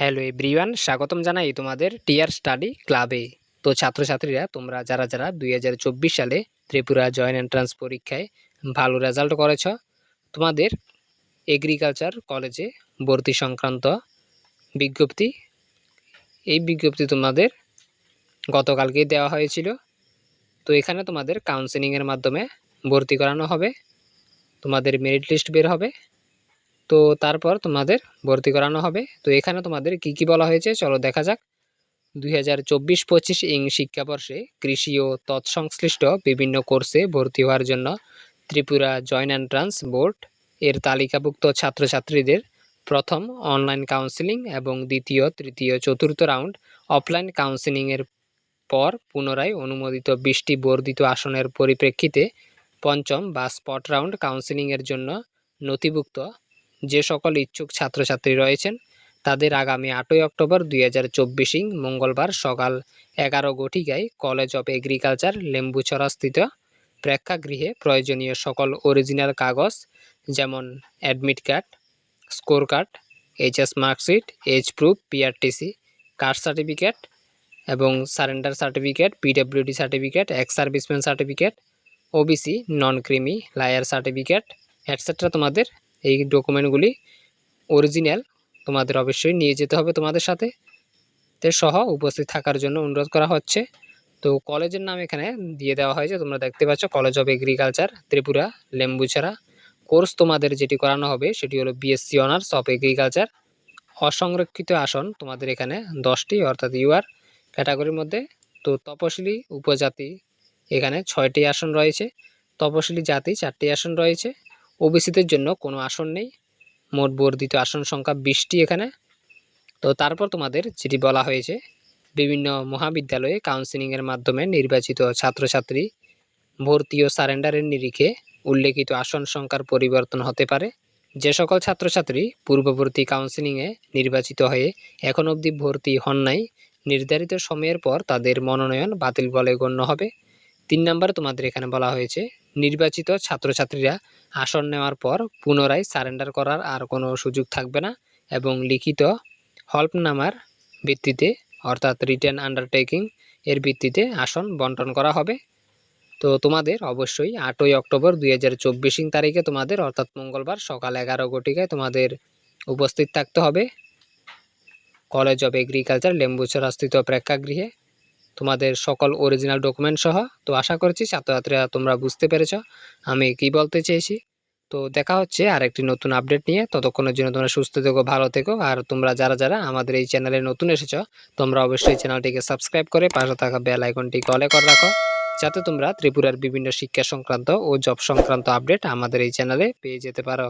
Hello everyone, স্বাগতম জানাই তোমাদের টিয়ার স্টাডি ক্লাবে। তো ছাত্রছাত্রীরা, তোমরা যারা যারা দুই হাজার চব্বিশ সালে ত্রিপুরা জয়েন্ট এন্ট্রান্স পরীক্ষায় ভালো রেজাল্ট করেছ, তোমাদের এগ্রিকালচার কলেজে ভর্তি সংক্রান্ত বিজ্ঞপ্তি। এই বিজ্ঞপ্তি তোমাদের গতকালকেই দেওয়া হয়েছিল। তো এখানে তোমাদের কাউন্সেলিংয়ের মাধ্যমে ভর্তি করানো হবে। তোমাদের মেরিট লিস্ট বের হবে। তো তারপর তোমাদের ভর্তি করানো হবে। তো এখানে তোমাদের কি কি বলা হয়েছে? চলো দেখা যাক। দুই হাজার চব্বিশ পঁচিশ ইং শিক্ষাবর্ষে কৃষি ও তৎসংশ্লিষ্ট বিভিন্ন কোর্সে ভর্তি হওয়ার জন্য ত্রিপুরা জয়েন্ট এন্ট্রান্স বোর্ড এর তালিকাভুক্ত ছাত্রছাত্রীদের প্রথম অনলাইন কাউন্সেলিং এবং দ্বিতীয়, তৃতীয়, চতুর্থ রাউন্ড অফলাইন কাউন্সেলিংয়ের পর পুনরায় অনুমোদিত বিশটি বর্ধিত আসনের পরিপ্রেক্ষিতে পঞ্চম বা স্পট রাউন্ড কাউন্সেলিংয়ের জন্য নথিভুক্ত যে সকল ইচ্ছুক ছাত্রছাত্রী রয়েছেন, তাদের আগামী আটই অক্টোবর দুই হাজার চব্বিশিং মঙ্গলবার সকাল এগারো গঠিকায় কলেজ অফ এগ্রিকালচার লেম্বুছড়া স্থিত প্রেক্ষাগৃহে প্রয়োজনীয় সকল অরিজিনাল কাগজ যেমন admit card, score card, HS marksheet, age proof, PRTC, caste certificate এবং surrender certificate, PWD certificate, ex serviceman certificate, OBC, non creamy, layer certificate etcetera তোমাদের এই ডকুমেন্টগুলি অরিজিনাল তোমাদের অবশ্যই নিয়ে যেতে হবে তোমাদের সাথে। তে সহ উপস্থিত থাকার জন্য অনুরোধ করা হচ্ছে। তো কলেজের নাম এখানে দিয়ে দেওয়া হয়েছে। তোমরা দেখতে পাচ্ছ college of agriculture Tripura, Lembucherra. Course তোমাদের যেটি করানো হবে সেটি হলো বিএসসি অনার্স অফ এগ্রিকালচার অসংরক্ষিত আসন তোমাদের এখানে দশটি, অর্থাৎ ইউআর ক্যাটাগরির মধ্যে। তো তপশিলি উপজাতি এখানে ছয়টি আসন রয়েছে। তপশিলি জাতি চারটি আসন রয়েছে। ওবিসিদের জন্য কোনো আসন নেই। মোট বর্ধিত আসন সংখ্যা বিশটি এখানে। তো তারপর তোমাদের যেটি বলা হয়েছে, বিভিন্ন মহাবিদ্যালয়ে কাউন্সিলিংয়ের মাধ্যমে নির্বাচিত ছাত্রছাত্রী ভর্তি ও সারেন্ডারের নিরিখে উল্লেখিত আসন সংখ্যার পরিবর্তন হতে পারে। যে সকল ছাত্রছাত্রী পূর্ববর্তী কাউন্সিলিংয়ে নির্বাচিত হয়ে এখন অবধি ভর্তি হন নাই, নির্ধারিত সময়ের পর তাদের মনোনয়ন বাতিল বলে গণ্য হবে। তিন নম্বর তোমাদের এখানে বলা হয়েছে নির্বাচিত ছাত্রছাত্রীরা আসন নেওয়ার পর পুনরায় সারেন্ডার করার আর কোনো সুযোগ থাকবে না এবং লিখিত হল্পনামার ভিত্তিতে, অর্থাৎ রিটেন আন্ডারটেকিং এর ভিত্তিতে আসন বন্টন করা হবে। তো তোমাদের অবশ্যই আটই অক্টোবর দুই হাজার চব্বিশিং তারিখে তোমাদের, অর্থাৎ মঙ্গলবার সকাল এগারো ঘটিকায় তোমাদের উপস্থিত থাকতে হবে। কলেজ অফ এগ্রিকালচার লেম্বুচরাস্থিত প্রেক্ষাগৃহে তোমাদের সকল অরিজিনাল ডকুমেন্ট সহ। তো আশা করছি ছাত্রছাত্রীরা তোমরা বুঝতে পেরেছ আমি কি বলতে চেয়েছি। তো দেখা হচ্ছে আর একটি নতুন আপডেট নিয়ে। ততক্ষণের জন্য তোমরা সুস্থ থেকো, ভালো থেকো। আর তোমরা যারা যারা আমাদের এই চ্যানেলে নতুন এসেছ, তোমরা অবশ্যই চ্যানেলটিকে সাবস্ক্রাইব করে পাশে থাকা বেল আইকনটি কলে করে রাখো। যাতে তোমরা ত্রিপুরার বিভিন্ন শিক্ষা সংক্রান্ত ও জব সংক্রান্ত আপডেট আমাদের এই চ্যানেলে পেয়ে যেতে পারো।